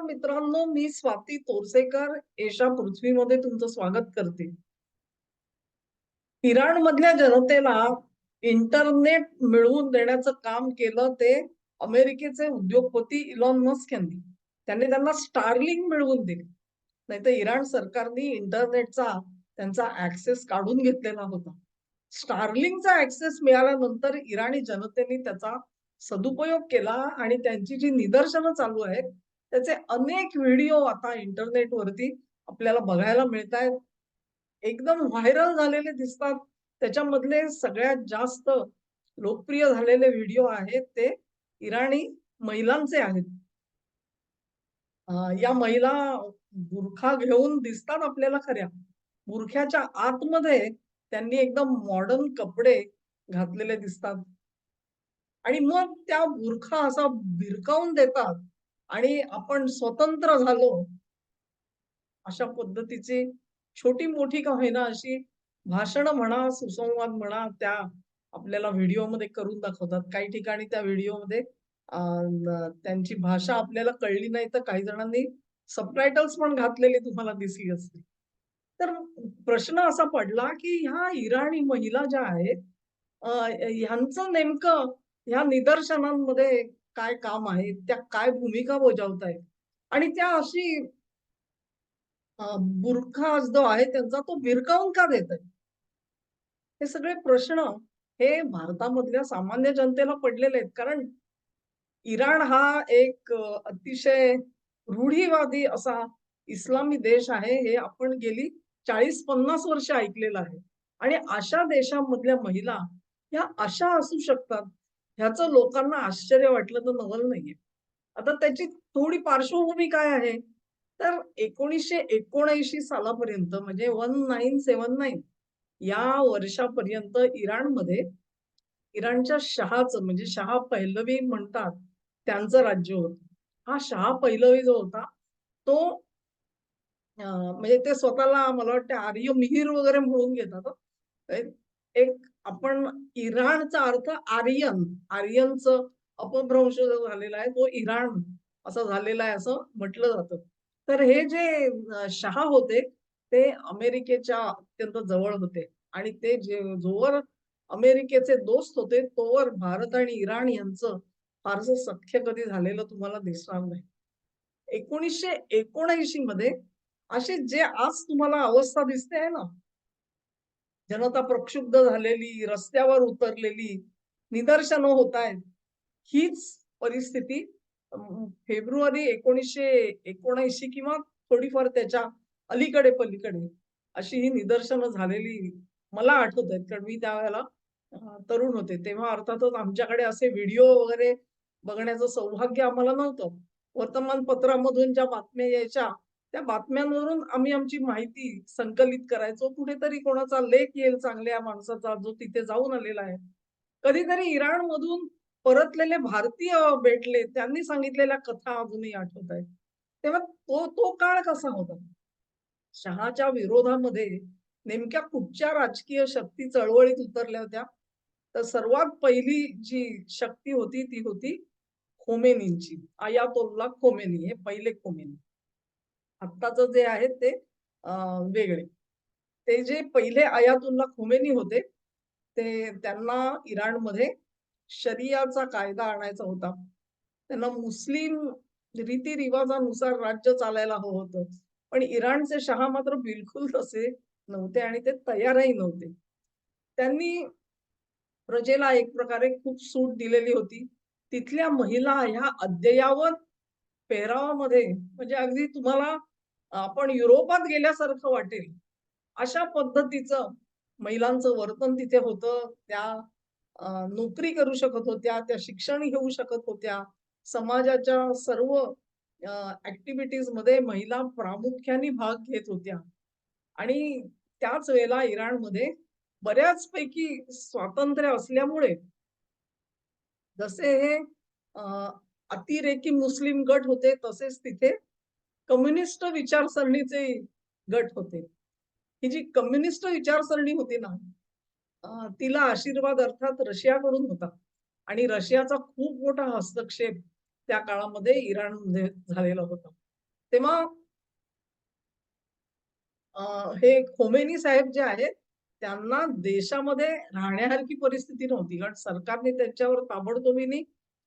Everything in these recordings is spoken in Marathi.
नमस्कार मित्रांनो मी स्वाती तोरसेकर. एशा पृथ्वीमध्ये तुमचं स्वागत करते. इराण मधल्या जनतेला इंटरनेट मिळवून देण्याचं काम केलं ते अमेरिकेचे उद्योगपती इलॉन मस्क यांनी. त्यांनी त्यांना स्टारलिंग मिळवून दिले. नाही तर इराण सरकारने इंटरनेटचा त्यांचा ऍक्सेस काढून घेतलेला होता. स्टारलिंगचा ऍक्सेस मिळाल्यानंतर इराणी जनतेने त्याचा सदुपयोग केला आणि त्यांची जी निदर्शनं चालू आहेत त्याचे अनेक व्हिडिओ आता इंटरनेटवरती आपल्याला बघायला मिळत आहेत एकदम व्हायरल झालेले दिसतात. त्याच्यामधले सगळ्यात जास्त लोकप्रिय झालेले व्हिडिओ आहेत ते इराणी महिलांचे आहेत. या महिला बुरखा घेऊन दिसतात आपल्याला खऱ्या. बुरख्याच्या आतमध्ये त्यांनी एकदम मॉडर्न कपडे घातलेले दिसतात. आणि मग त्या बुरखा असा भिरकावून देतात. आणि आपण स्वतंत्र झालो. अशा पद्धतीची छोटी मोठी का होईना अशी भाषण म्हणा सुसंवाद म्हणा त्या आपल्याला व्हिडिओमध्ये करून दाखवतात. काही ठिकाणी त्या व्हिडिओमध्ये त्यांची भाषा आपल्याला कळली नाही तर काही जणांनी सबटायटल्स पण घातलेले तुम्हाला दिसली असते. तर प्रश्न असा पडला की ह्या इराणी महिला ज्या आहेत ह्यांचं नेमकं ह्या निदर्शनांमध्ये काय काम आहे त्या काय भूमिका बजावत आहेत आणि त्या अशी बुरखा जो आहे त्यांचा तो भिरकावून का देत आहे हे सगळे प्रश्न हे भारतामधल्या सामान्य जनतेला पडलेले आहेत. कारण इराण हा एक अतिशय रूढीवादी असा इस्लामी देश आहे. हे आपण गेली चाळीस पन्नास वर्ष ऐकलेलं आहे. आणि अशा देशामधल्या महिला ह्या अशा असू शकतात ह्याचं लोकांना आश्चर्य वाटलं तर नवल नाहीये. आता त्याची थोडी पार्श्वभूमी काय आहे? तर एकोणीसशे एकोणऐंशी सालापर्यंत म्हणजे वन नाईन सेवन नाईन या वर्षापर्यंत इराणमध्ये इराणच्या शहाचं म्हणजे शहा पहिलवी म्हणतात त्यांचं राज्य होत. हा शहा पहिलवी जो होता तो म्हणजे ते स्वतःला मला वाटतं आर्य मिहीर वगैरे म्हणून घेतात. एक आपण इराणचा अर्थ आर्यन आर्यनच अपभ्रंश जो झालेला आहे तो इराण असं झालेला आहे असं म्हटलं जातं. तर हे जे शहा होते ते अमेरिकेच्या अत्यंत जवळ होते. आणि ते जे जोवर अमेरिकेचे दोस्त होते तोवर भारत आणि इराण यांचं फारसं सख्य कधी झालेलं तुम्हाला दिसणार नाही. एकोणीसशे एकोणऐंशी मध्ये असे जे आज तुम्हाला अवस्था दिसते आहे ना जनता प्रक्षुब्ध झालेली रस्त्यावर उतरलेली निदर्शनं होत आहेत. हीच परिस्थिती फेब्रुवारी एकोणीसशे एकोणऐंशी किंवा थोडीफार त्याच्या अलीकडे पलीकडे अशी ही निदर्शनं झालेली मला आठवत आहेत. कारण मी त्यावेळेला तरुण होते. तेव्हा अर्थातच आमच्याकडे असे व्हिडिओ वगैरे बघण्याचं सौभाग्य आम्हाला नव्हतं. वर्तमानपत्रामधून ज्या बातम्या यायच्या त्या बातम्यांवरून आम्ही आमची माहिती संकलित करायचो. कुठेतरी कोणाचा लेख येईल चांगल्या माणसाचा जो तिथे जाऊन आलेला आहे. कधीतरी इराण मधून परतलेले भारतीय भेटले त्यांनी सांगितलेल्या कथा अजूनही आठवत आहेत. तेव्हा तो तो काळ कसा होता? शहाच्या विरोधामध्ये नेमक्या कुठच्या राजकीय शक्ती चळवळीत उतरल्या होत्या? तर सर्वात पहिली जी शक्ती होती ती होती खोमेनींची. आयातोल्ला खोमेनी हे पहिले खोमेनी. आत्ताचं जे आहे ते वेगळे. ते जे पहिले आयातुल्ला खुमेनी होते ते त्यांना इराणमध्ये शरियाचा कायदा आणायचा होता. त्यांना मुस्लिम रीतिरिवाजानुसार राज्य चालायला हवं होतं. पण इराणचे शहा मात्र बिलकुल तसे नव्हते आणि ते तयारही नव्हते. त्यांनी प्रजेला एक प्रकारे खूप सूट दिलेली होती. तिथल्या महिला ह्या अद्ययावत पेहरावामध्ये म्हणजे अगदी तुम्हाला आपण युरोपात गेल्यासारखं वाटेल. अशा पद्धतीचं महिलांचं वर्तन तिथे होतं. त्या नोकरी करू शकत होत्या त्या शिक्षण घेऊ शकत होत्या. समाजाच्या सर्व ऍक्टिव्हिटीजमध्ये महिला प्रामुख्याने भाग घेत होत्या. आणि त्याच वेळेला इराणमध्ये बऱ्याचपैकी स्वातंत्र्य असल्यामुळे जसे हे अतिरेकी मुस्लिम गट होते तसेच तिथे कम्युनिस्ट विचारसरणीचे गट होते ही जी कम्युनिस्ट विचारसरणी होती ना तिला आशीर्वाद अर्थात रशियाकडून होता आणि रशियाचा खूप मोठा हस्तक्षेप त्या काळामध्ये इराणमध्ये झालेला होता तेव्हा हे खोमेनी साहेब जे आहेत, त्यांना देशामध्ये राहण्यासारखी परिस्थिती नव्हती. कारण सरकारने त्यांच्यावर ताबडतोबीने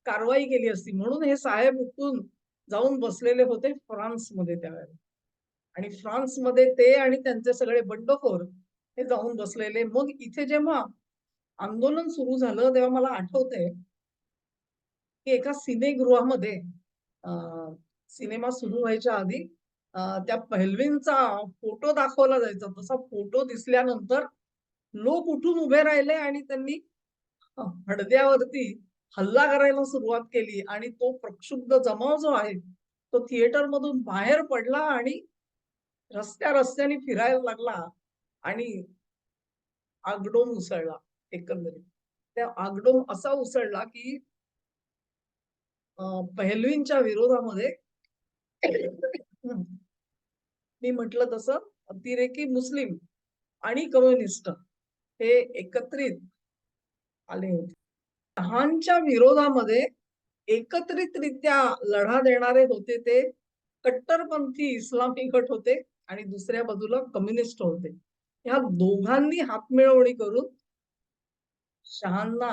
कारवाई केली असती. म्हणून हे साहेब उठून जाऊन बसलेले होते फ्रान्समध्ये त्यावेळेला. आणि फ्रान्समध्ये ते आणि त्यांचे सगळे बंडखोर हे जाऊन बसलेले. मग इथे जेव्हा आंदोलन सुरू झालं, तेव्हा मला आठवतंय की एका सिनेगृहामध्ये सिनेमा सुरू व्हायच्या आधी त्या पहलवींचा फोटो दाखवला जायचा. तसा फोटो दिसल्यानंतर लोक उठून उभे राहिले आणि त्यांनी हडद्यावरती हल्ला करायला सुरुवात केली आणि तो प्रक्षुब्ध जमाव जो आहे, तो थिएटरमधून बाहेर पडला आणि रस्त्या-रस्त्याने फिरायला लागला आणि आगडोम उसळला एकंदरीत. त्या आगडोम असा उसळला की पहलवींच्या विरोधामध्ये मी म्हटलं तसं अतिरेकी मुस्लिम आणि कम्युनिस्ट हे एकत्रित आले होते. शहांच्या विरोधामध्ये एकत्रितरित्या लढा देणारे होते ते कट्टरपंथी इस्लामी गट होते आणि दुसऱ्या बाजूला कम्युनिस्ट होते. ह्या दोघांनी हातमिळवणी करून शहांना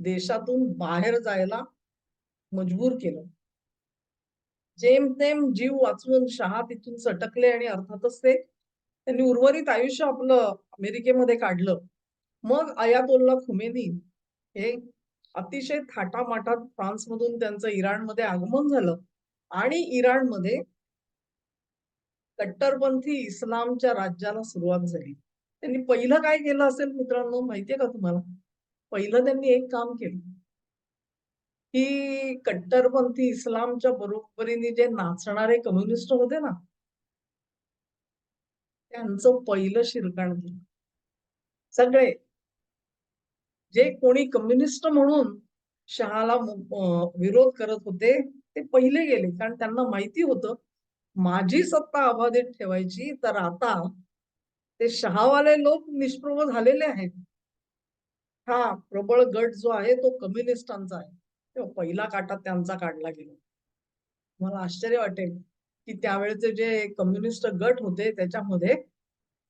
देशातून बाहेर जायला मजबूर केलं. जेमतेम जीव वाचवून शहा तिथून सटकले आणि अर्थातच ते त्यांनी उर्वरित आयुष्य आपलं अमेरिकेमध्ये काढलं. मग अयातोल्ला खुमेनी हे अतिशय थाटामाटात फ्रान्समधून त्यांचं इराणमध्ये आगमन झालं आणि इराणमध्ये कट्टरपंथी इस्लामच्या राज्याला सुरुवात झाली. त्यांनी पहिलं काय केलं असेल मित्रांनो माहितीये का तुम्हाला? पहिलं त्यांनी एक काम केलं. की कट्टरपंथी इस्लामच्या बरोबरीने जे नाचणारे कम्युनिस्ट होते ना त्यांचं पहिलं शिरकाण केलं. सगळे. जे कोणी कम्युनिस्ट म्हणून शहाला विरोध करत होते, ते पहिले गेले. कारण त्यांना माहिती होतं, माझी सत्ता अबाधित ठेवायची, तर आता ते शहावाले लोक निष्प्रभ झालेले आहेत. हा प्रबळ गट जो आहे तो कम्युनिस्टांचा आहे. तेव्हा पहिला काटा त्यांचा काढला गेला. मला आश्चर्य वाटेल, की त्यावेळेचे जे कम्युनिस्ट गट होते त्याच्यामध्ये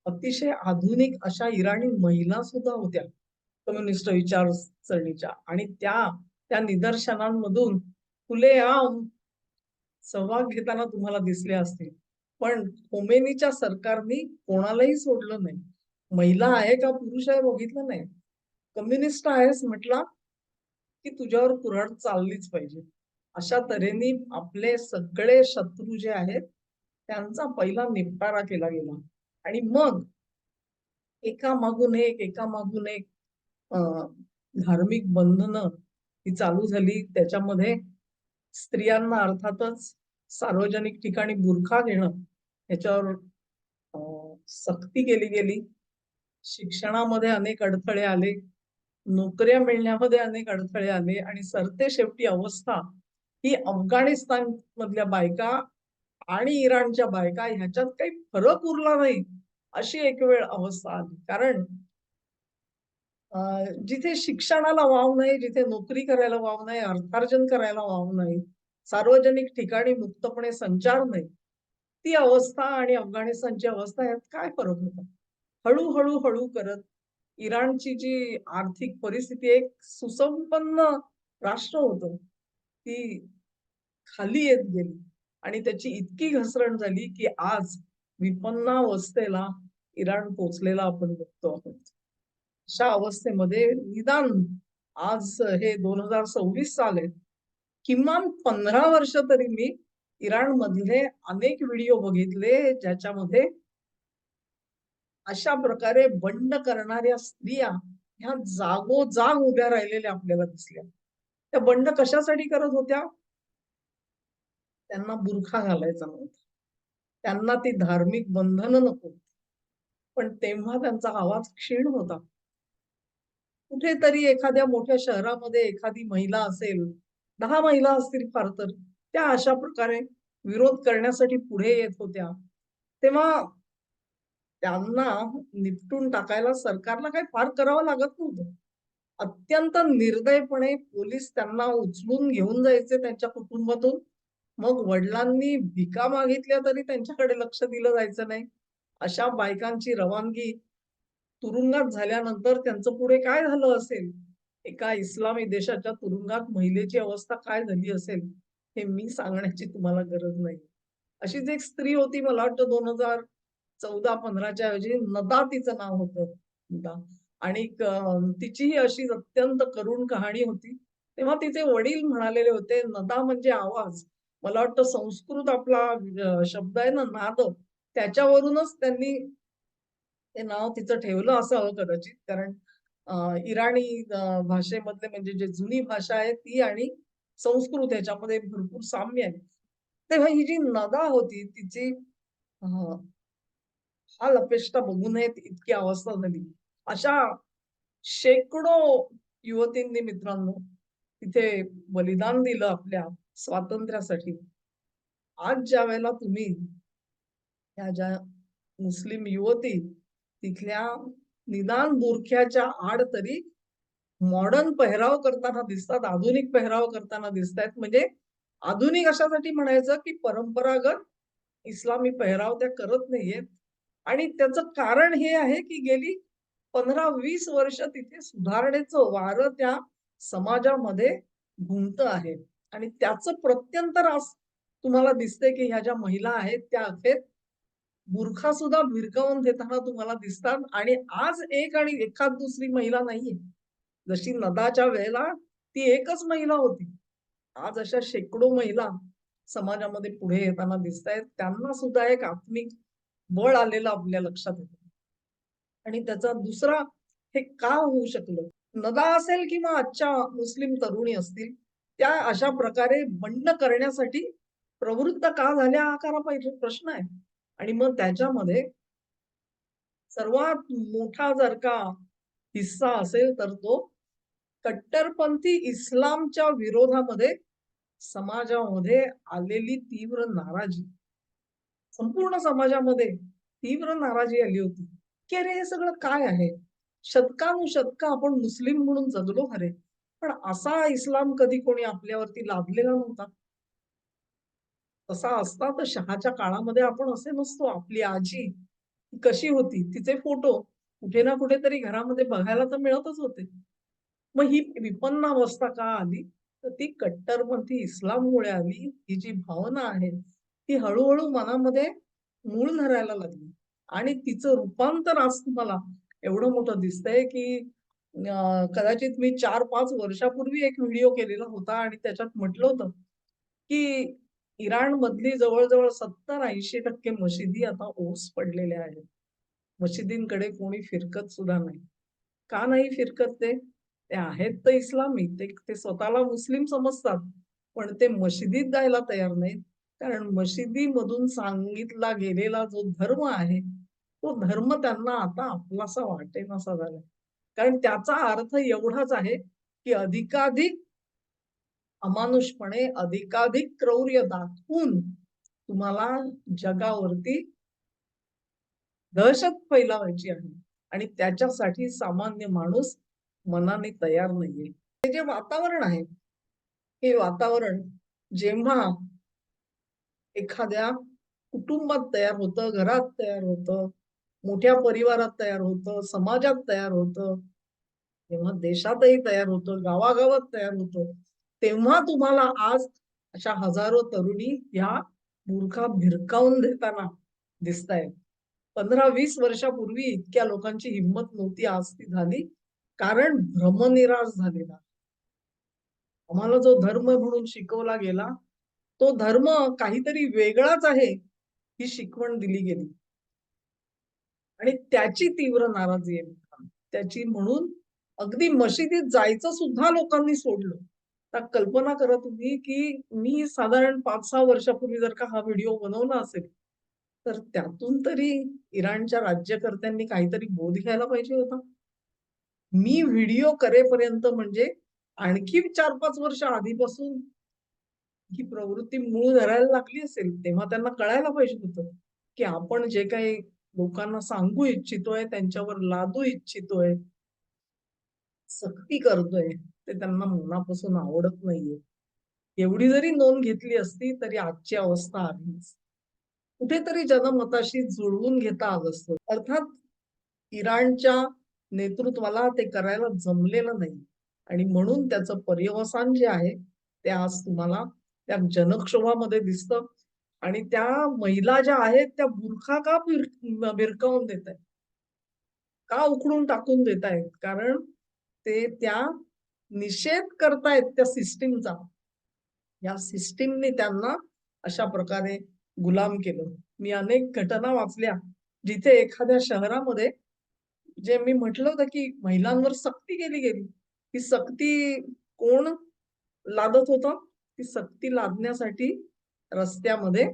अतिशय आधुनिक अशा इराणी महिला सुद्धा होत्या. कम्युनिस्ट विचारसरणीच्या आणि त्या त्या निदर्शनांमधून खुलेआम सहभाग घेताना तुम्हाला दिसले असतील. पण खोमेनीच्या सरकारने कोणालाही सोडलं नाही. महिला आहे का पुरुष आहे बघितलं नाही. कम्युनिस्ट आहेस म्हटला, की तुझ्यावर कुऱ्हाड चाललीच पाहिजे. अशा तऱ्हेने आपले सगळे शत्रू जे आहेत, त्यांचा पहिला निपटारा केला गेला. आणि मग एका मागून एक, एका मागून एक धार्मिक बंधनं ही चालू झाली. त्याच्यामध्ये स्त्रियांना अर्थातच सार्वजनिक ठिकाणी बुरखा घेणं ह्याच्यावर सक्ती केली गेली. शिक्षणामध्ये अनेक अडथळे आले. नोकऱ्या मिळण्यामध्ये अनेक अडथळे आले आणि सरते शेवटी अवस्था ही अफगाणिस्तान मधल्या बायका आणि इराणच्या बायका ह्याच्यात काही फरक उरला नाही, अशी एक वेळ अवस्था आली. कारण जिथे शिक्षणाला वाव नाही, जिथे नोकरी करायला वाव नाही, अर्थार्जन करायला वाव नाही, सार्वजनिक ठिकाणी मुक्तपणे संचार नाही. ती अवस्था आणि अफगाणिस्तानची अवस्था यात काय फरक होता? हळूहळू हळू करत इराणची जी आर्थिक परिस्थिती एक सुसंपन्न राष्ट्र होतं, ती खाली येत गेली आणि त्याची इतकी घसरण झाली, की आज विपन्नावस्थेला इराण पोचलेला आपण बघतो आहोत. अशा अवस्थेमध्ये निदान आज हे 2026 साल आहे. किमान 15 वर्ष तरी मी इराणमधले अनेक व्हिडिओ बघितले, ज्याच्यामध्ये अशा प्रकारे बंड करणाऱ्या स्त्रिया ह्या जागोजाग उभ्या राहिलेल्या आपल्याला दिसल्या. त्या बंड कशासाठी करत होत्या? त्यांना बुरखा घालायचा नव्हता. त्यांना ती धार्मिक बंधनं नको पण तेव्हा त्यांचा आवाज क्षीण होता. कुठेतरी एखाद्या मोठ्या शहरामध्ये एखादी महिला असेल, दहा महिला असतील फार तर, त्या अशा प्रकारे विरोध करण्यासाठी पुढे येत होत्या. तेव्हा त्यांना निपटून टाकायला सरकारला काही फार करावं लागत नव्हतं. अत्यंत निर्दयपणे पोलीस त्यांना उचलून घेऊन जायचे त्यांच्या कुटुंबातून मग वडिलांनी भिका मागितल्या तरी त्यांच्याकडे लक्ष दिलं जायचं नाही अशा बायकांची रवानगी तुरुंगात झाल्यानंतर त्यांचं पुढे काय झालं असेल? एका इस्लामी देशाच्या तुरुंगात महिलेची अवस्था काय झाली असेल? हे मी सांगण्याची तुम्हाला गरज नाही. अशीच एक स्त्री होती मला वाटतं दोन हजार चौदा पंधराच्या ऐवजी. नदा तिचं नाव होतं. आणि तिचीही अशीच अत्यंत करुण कहाणी होती. तेव्हा तिचे वडील म्हणालेले होते नदा म्हणजे आवाज. मला वाटतं संस्कृत आपला शब्द आहे ना नाद. त्याच्यावरूनच त्यांनी ते नाव तिचं ठेवलं असावं कदाचित. कारण इराणी भाषेमधले म्हणजे जे जुनी भाषा आहे ती आणि संस्कृत ह्याच्यामध्ये भरपूर साम्य आहे. तेव्हा ही जी नदा होती तिची हा लपेष्टा बघू नयेत इतकी अवस्था झाली. अशा शेकडो युवतींनी मित्रांनो तिथे बलिदान दिलं आपल्या स्वातंत्र्यासाठी. आज ज्या वेळेला तुम्ही या ज्या मुस्लिम युवती तिथल्या निदान बुरख्याच्या आड तरी मॉडर्न पेहराव करताना दिसतात आधुनिक पेहराव करताना दिसत आहेत म्हणजे आधुनिक अशासाठी म्हणायचं की परंपरागत इस्लामी पेहराव त्या करत नाहीयेत. आणि त्याचं कारण हे आहे की गेली पंधरा वीस वर्ष तिथे सुधारणेचं वारं त्या समाजामध्ये घुमत आहे. आणि त्याचं प्रत्यंतर आज तुम्हाला दिसते की ह्या ज्या महिला आहेत त्या अखेर बुरखा सुद्धा भिरकावून देताना तुम्हाला दिसतात. आणि आज एक आणि एखाद दुसरी महिला नाहीये. जशी नदाच्या वेळेला ती एकच महिला होती. आज अशा शेकडो महिला समाजामध्ये पुढे येताना दिसत आहेत त्यांना सुद्धा एक आत्मिक बळ आलेलं आपल्या लक्षात येत. आणि त्याचा दुसरा हे का होऊ शकलं? नदा असेल किंवा आजच्या मुस्लिम तरुणी असतील त्या अशा प्रकारे बंड करण्यासाठी प्रवृत्त का झाल्या? हा खरा पाहिजे प्रश्न आहे. आणि मग त्याच्यामध्ये सर्वात मोठा जर का हिस्सा असेल तर तो कट्टरपंथी इस्लामच्या विरोधामध्ये समाजामध्ये आलेली तीव्र नाराजी. संपूर्ण समाजामध्ये तीव्र नाराजी आली होती. की अरे हे सगळं काय आहे? शतकानुशतक आपण मुस्लिम म्हणून जगलो खरे. पण असा इस्लाम कधी कोणी आपल्यावरती लादलेला नव्हता. तसा असता तर शहाच्या काळामध्ये आपण असे नसतो. आपली आजी कशी होती तिचे फोटो कुठे ना कुठेतरी घरामध्ये बघायला तर मिळतच होते. मग ही विपन्न अवस्था का आली? तर ती कट्टरपंथी इस्लाममुळे आली. ही जी भावना आहे ती हळूहळू मनामध्ये मूळ धरायला लागली. आणि तिचं रूपांतर आज तुम्हाला एवढं मोठं दिसतंय की कदाचित मी चार पाच वर्षापूर्वी एक व्हिडिओ केलेला होता आणि त्याच्यात म्हटलं होतं की इराण मधली जवळजवळ सत्तर ऐंशी टक्के मशिदी आता ओस पडलेल्या आहेत. मशिदींकडे कोणी फिरकत सुद्धा नाही. का नाही फिरकत ते? ते आहेत तर इस्लामी. ते ते स्वतःला मुस्लिम समजतात पण ते मशिदीत जायला तयार नाहीत. कारण मशिदीमधून सांगितला गेलेला जो धर्म आहे तो धर्म त्यांना आता आपलासा वाटेनासा झाला कारण त्याचा अर्थ एवढाच आहे की अधिकाधिक अमानुषपणे अधिकाधिक क्रौर्य दाखवून तुम्हाला जगावरती दहशत फैलावायची आहे. आणि त्याच्यासाठी सामान्य माणूस मनाने तयार नाहीये. हे जे वातावरण आहे हे वातावरण जेव्हा एखाद्या कुटुंबात तयार होतं घरात तयार होतं मोठ्या परिवारात तयार होतं समाजात तयार होतं तेव्हा देशातही तयार होतं गावागावात तयार होतं तेव्हा तुम्हाला आज अशा हजारो तरुणी ह्या मूर्खा भिरकावून देताना दिसत आहेत पंधरा वीस वर्षापूर्वी इतक्या लोकांची हिंमत नव्हती आज ती झाली. कारण भ्रमनिराश झालेला. आम्हाला जो धर्म म्हणून शिकवला गेला तो धर्म काहीतरी वेगळाच आहे ही शिकवण दिली गेली. आणि त्याची तीव्र नाराजी आहे. त्याची म्हणून अगदी मशिदीत जायचं सुद्धा लोकांनी सोडलं. कल्पना करा तुम्ही की मी साधारण पाच सहा वर्षापूर्वी जर का हा व्हिडिओ बनवला असेल तर त्यातून तरी इराणच्या राज्यकर्त्यांनी काहीतरी बोध घ्यायला पाहिजे होता. मी व्हिडिओ करेपर्यंत म्हणजे आणखी चार पाच वर्ष आधीपासून ही प्रवृत्ती मूळ धरायला लागली असेल तेव्हा त्यांना कळायला पाहिजे होतं की आपण जे काही लोकांना सांगू इच्छितोय त्यांच्यावर लादू इच्छितोय सक्ती करतोय. ते त्यांना मनापासून आवडत नाहीये. एवढी जरी नोंद घेतली असती तरी आजची अवस्था आली कुठेतरी जनमताशी जुळवून घेता आलं असतं. अर्थात इराणच्या नेतृत्वाला ते करायला जमलेलं नाही. आणि म्हणून त्याचं पर्यवसान जे आहे ते आज तुम्हाला त्या जनक्षोभामध्ये दिसतं. आणि त्या महिला ज्या आहेत त्या बुरखा का भिरकावून देत आहेत का उकडून टाकून देत आहेत कारण ते त्या निषेध करतायत त्या सिस्टीमचा. या सिस्टीमने त्यांना अशा प्रकारे गुलाम केलं. मी अनेक घटना वाचल्या. जिथे एखाद्या शहरामध्ये जे मी म्हटलं होतं की महिलांवर सक्ती केली गेली. ही सक्ती कोण लादत होता? ती सक्ती लादण्यासाठी रस्त्यामध्ये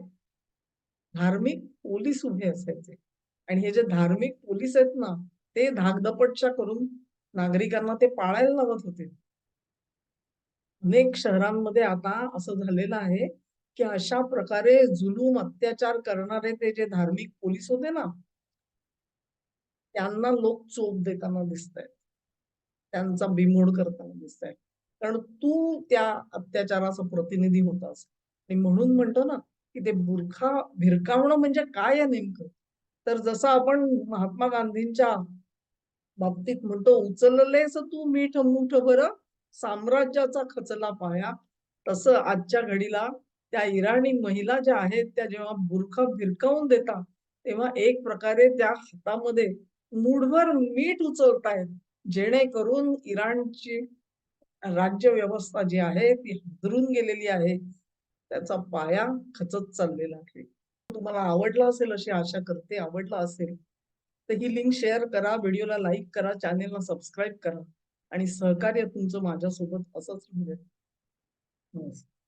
धार्मिक पोलीस उभे असायचे. आणि हे जे धार्मिक पोलीस आहेत ना ते धाकधपटच्या करून नागरिकांना ते पाळायला लावत होते. अनेक शहरांमध्ये आता असं झालेलं आहे की अशा प्रकारे जुलूम अत्याचार करणारे ते जे धार्मिक पोलीस होते ना त्यांना लोक चोप देताना दिसत आहेत त्यांचा बिमोड करताना दिसत आहेत कारण तू त्या अत्याचाराचा प्रतिनिधी होतास. आणि म्हणून म्हणतो ना की ते बुरखा भिरकावणं म्हणजे काय आहे नेमकं? तर जसं आपण महात्मा गांधींच्या बाबतीत म्हणतो उचललेस तू मीठ मुठ बरं साम्राज्याचा खचला पाया. तसं आजच्या घडीला त्या इराणी महिला ज्या आहेत त्या जेव्हा बुरखा भिरकावून देतात तेव्हा एक प्रकारे त्या हातामध्ये मूठभर मीठ उचलतायत जेणेकरून इराणची राज्य व्यवस्था जी आहे ती हादरून गेलेली आहे. त्याचा पाया खचत चाललेला आहे. तुम्हाला आवडला असेल अशी आशा करते आवडला असेल तर ही लिंक शेअर करा व्हिडिओला लाईक करा चॅनेलला सबस्क्राईब करा. आणि सहकार्य तुमचं माझ्यासोबत असंच राहू नमस्कार.